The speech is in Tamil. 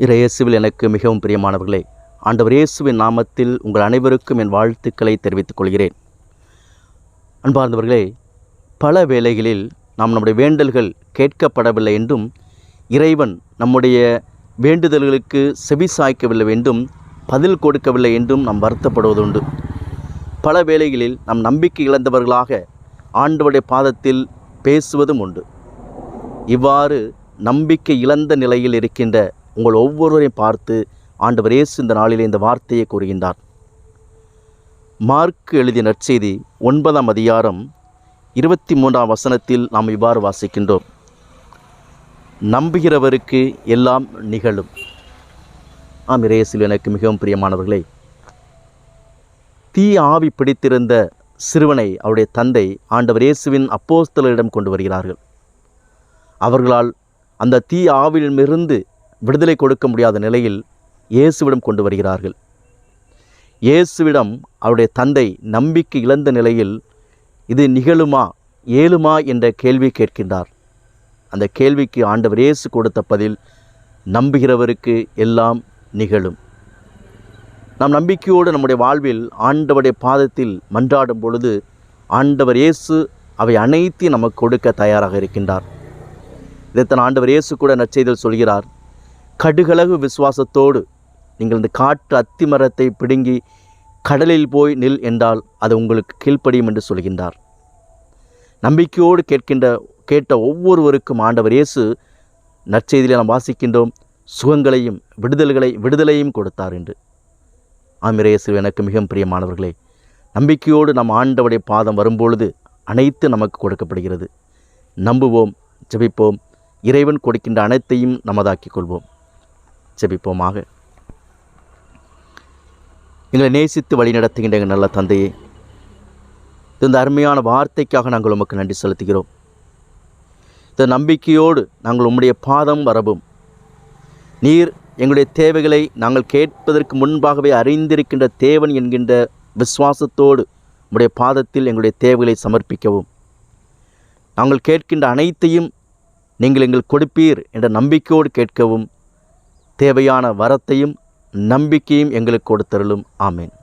இறையேசுவில் எனக்கு மிகவும் பிரியமானவர்களே ஆண்டவர் இயேசுவின் நாமத்தில் உங்கள் அனைவருக்கும் என் வாழ்த்துக்களை தெரிவித்துக் கொள்கிறேன். அன்பார்ந்தவர்களே பல வேளைகளில் நாம் நம்முடைய வேண்டல்கள் கேட்கப்படவில்லை என்றும் இறைவன் நம்முடைய வேண்டுதல்களுக்கு செவி சாய்க்கவில்லை என்றும் பதில் கொடுக்கவில்லை என்றும் நாம் வருத்தப்படுவதுண்டு. பல வேளைகளில் நம் நம்பிக்கை இழந்தவர்களாக ஆண்டவருடைய பாதத்தில் பேசுவதும் உண்டு. இவ்வாறு நம்பிக்கை இழந்த நிலையில் இருக்கின்ற உங்கள் ஒவ்வொருவரையும் பார்த்து ஆண்டவர் இயேசு இந்த நாளிலே இந்த வார்த்தையை கூறுகின்றார். மார்க் எழுதிய நற்செய்தி ஒன்பதாம் அதிகாரம் இருபத்தி மூன்றாம் வசனத்தில் நாம் இவ்வாறு வாசிக்கின்றோம். நம்புகிறவருக்கு எல்லாம் நிகழும். ஆம் இறையசில் எனக்கு மிகவும் பிரியமானவர்களே தீ ஆவி பிடித்திருந்த சிறுவனை அவருடைய தந்தை ஆண்டவர் இயேசுவின் அப்போஸ்தலரிடம் கொண்டு வருகிறார்கள். அவர்களால் அந்த தீ ஆவிலிருந்து விடுதலை கொடுக்க முடியாத நிலையில் இயேசுவிடம் கொண்டு வருகிறார்கள். இயேசுவிடம் அவருடைய தந்தை நம்பிக்கை இழந்த நிலையில் இது நிகழுமா ஏழுமா என்ற கேள்வி கேட்கின்றார். அந்த கேள்விக்கு ஆண்டவர் இயேசு கொடுத்த பதில் நம்புகிறவருக்கு எல்லாம் நிகழும். நாம் நம்பிக்கையோடு நம்முடைய வாழ்வில் ஆண்டவருடைய பாதத்தில் மன்றாடும் பொழுது ஆண்டவர் இயேசு அவை அனைத்தையும் நமக்கு கொடுக்க தயாராக இருக்கின்றார். இதைத்தான் ஆண்டவர் இயேசு கூட நற்செய்தல் சொல்கிறார். கடுகளவு விசுவாசத்தோடு நீங்கள் இந்த காற்று அத்தி மரத்தை பிடுங்கி கடலில் போய் நில் என்றால் அது உங்களுக்கு கீழ்ப்படியும் என்று சொல்கின்றார். நம்பிக்கையோடு கேட்கின்ற கேட்ட ஒவ்வொருவருக்கும் ஆண்டவர் இயேசு நற்செய்தியில் நாம் வாசிக்கின்றோம். சுகங்களையும் விடுதல்களை விடுதலையும் கொடுத்தார் என்று. ஆமிரேசு எனக்கு மிகவும் பிரியமானவர்களே நம்பிக்கையோடு நம் ஆண்டவருடைய பாதம் வரும்பொழுது அனைத்து நமக்கு கொடுக்கப்படுகிறது. நம்புவோம் ஜெபிப்போம் இறைவன் கொடுக்கின்ற அனைத்தையும் நமதாக்கிக் கொள்வோம். ஜெபிப்போமாக. எங்களை நேசித்து வழிநடத்துகின்ற எங்கள் நல்ல தந்தையே இந்த அருமையான வார்த்தைக்காக நாங்கள் உமக்கு நன்றி செலுத்துகிறோம். இந்த நம்பிக்கையோடு நாங்கள் உம்முடைய பாதம் வரவும். நீர் எங்களுடைய தேவைகளை நாங்கள் கேட்பதற்கு முன்பாகவே அறிந்திருக்கின்ற தேவன் என்கின்ற விசுவாசத்தோடு உடைய பாதத்தில் எங்களுடைய தேவைகளை சமர்ப்பிக்கவும். நாங்கள் கேட்கின்ற அனைத்தையும் நீங்கள் எங்கள் கொடுப்பீர் என்ற நம்பிக்கையோடு கேட்கவும் தேவையான வரத்தையும் நம்பிக்கையும் எங்களுக்கு கொடுத்தருளும். ஆமேன்.